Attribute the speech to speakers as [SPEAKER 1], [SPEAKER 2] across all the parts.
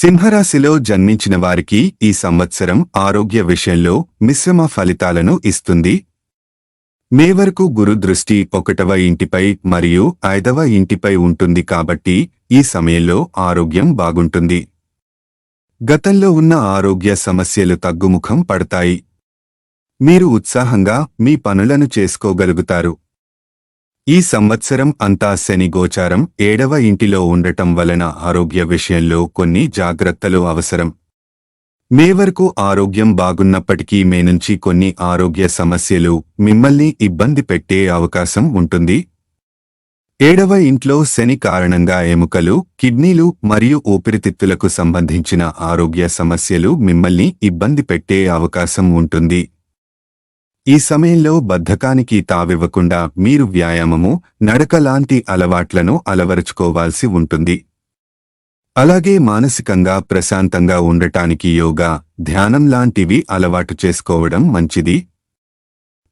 [SPEAKER 1] సింహరాశిలో జన్మించిన వారికి ఈ సంవత్సరం ఆరోగ్య విషయంలో మిశ్రమ ఫలితాలను ఇస్తుంది. మే వరకు గురుదృష్టి ఒకటవ ఇంటిపై మరియు ఐదవ ఇంటిపై ఉంటుంది కాబట్టి ఈ సమయంలో ఆరోగ్యం బాగుంటుంది. గతంలో ఉన్న ఆరోగ్య సమస్యలు తగ్గుముఖం పడతాయి. మీరు ఉత్సాహంగా మీ పనులను చేసుకోగలుగుతారు. ఈ సంవత్సరం అంతా శని గోచారం ఏడవ ఇంటిలో ఉండటం వలన ఆరోగ్య విషయంలో కొన్ని జాగ్రత్తలు అవసరం. మే వరకు ఆరోగ్యం బాగున్నప్పటికీ మే నుంచి కొన్ని ఆరోగ్య సమస్యలు మిమ్మల్ని ఇబ్బంది పెట్టే అవకాశం ఉంటుంది. ఏడవ ఇంట్లో శని కారణంగా ఎముకలు కిడ్నీలు మరియు ఊపిరితిత్తులకు సంబంధించిన ఆరోగ్య సమస్యలు మిమ్మల్ని ఇబ్బంది పెట్టే అవకాశం ఉంటుంది. ఈ సమయంలో బద్ధకానికి తావివ్వకుండా మీరు వ్యాయామము నడక లాంటి అలవాట్లను అలవరుచుకోవాల్సి ఉంటుంది. అలాగే మానసికంగా ప్రశాంతంగా ఉండటానికి యోగా ధ్యానం లాంటివి అలవాటు చేసుకోవడం మంచిది.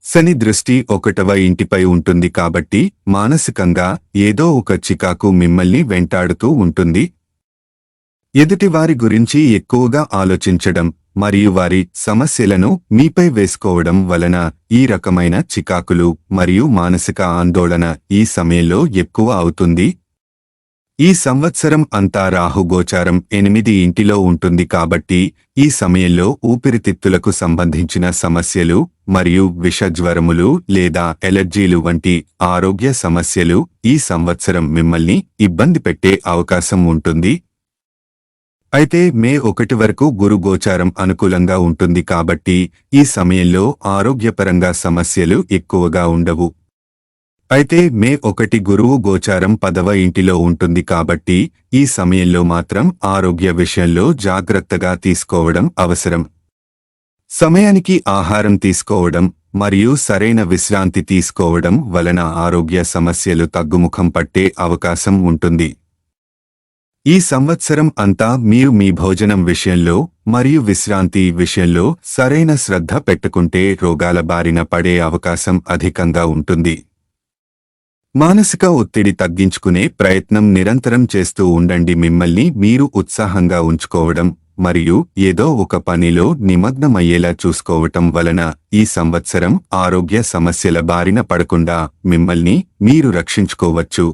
[SPEAKER 1] శని దృష్టి ఒకటవ ఇంటిపై ఉంటుంది కాబట్టి మానసికంగా ఏదో ఒక చికాకు మిమ్మల్ని వెంటాడుతూ ఉంటుంది. ఎదుటివారి గురించి ఎక్కువగా ఆలోచించడం మరియు వారి సమస్యలను మీపై వేసుకోవడం వలన ఈ రకమైన చికాకులు మరియు మానసిక ఆందోళన ఈ సమయంలో ఎక్కువ అవుతుంది. ఈ సంవత్సరం అంతా రాహుగోచారం ఎనిమిది ఇంటిలో ఉంటుంది కాబట్టి ఈ సమయంలో ఊపిరితిత్తులకు సంబంధించిన సమస్యలు మరియు విషజ్వరములు లేదా ఎలర్జీలు వంటి ఆరోగ్య సమస్యలు ఈ సంవత్సరం మిమ్మల్ని ఇబ్బంది పెట్టే అవకాశం ఉంటుంది. అయితే మే ఒకటి వరకు గురు గోచారం అనుకూలంగా ఉంటుంది కాబట్టి ఈ సమయంలో ఆరోగ్యపరంగా సమస్యలు ఎక్కువగా ఉండవు. అయితే మే ఒకటి గురువు గోచారం పదవ ఇంటిలో ఉంటుంది కాబట్టి ఈ సమయంలో మాత్రం ఆరోగ్య విషయంలో జాగ్రత్తగా తీసుకోవడం అవసరం. సమయానికి ఆహారం తీసుకోవడం మరియు సరైన విశ్రాంతి తీసుకోవడం వలన ఆరోగ్య సమస్యలు తగ్గుముఖం పట్టే అవకాశం ఉంటుంది. ఈ సంవత్సరం అంతా మీరు మీ భోజనం విషయంలో మరియు విశ్రాంతి విషయంలో సరైన శ్రద్ధ పెట్టుకుంటే రోగాల బారిన పడే అవకాశం అధికంగా ఉంటుంది. మానసిక ఒత్తిడి తగ్గించుకునే ప్రయత్నం నిరంతరం చేస్తూ ఉండండి. మిమ్మల్ని మీరు ఉత్సాహంగా ఉంచుకోవడం మరియు ఏదో ఒక పనిలో నిమగ్నమయ్యేలా చూసుకోవటం వలన ఈ సంవత్సరం ఆరోగ్య సమస్యల బారిన పడకుండా మిమ్మల్ని మీరు రక్షించుకోవచ్చు.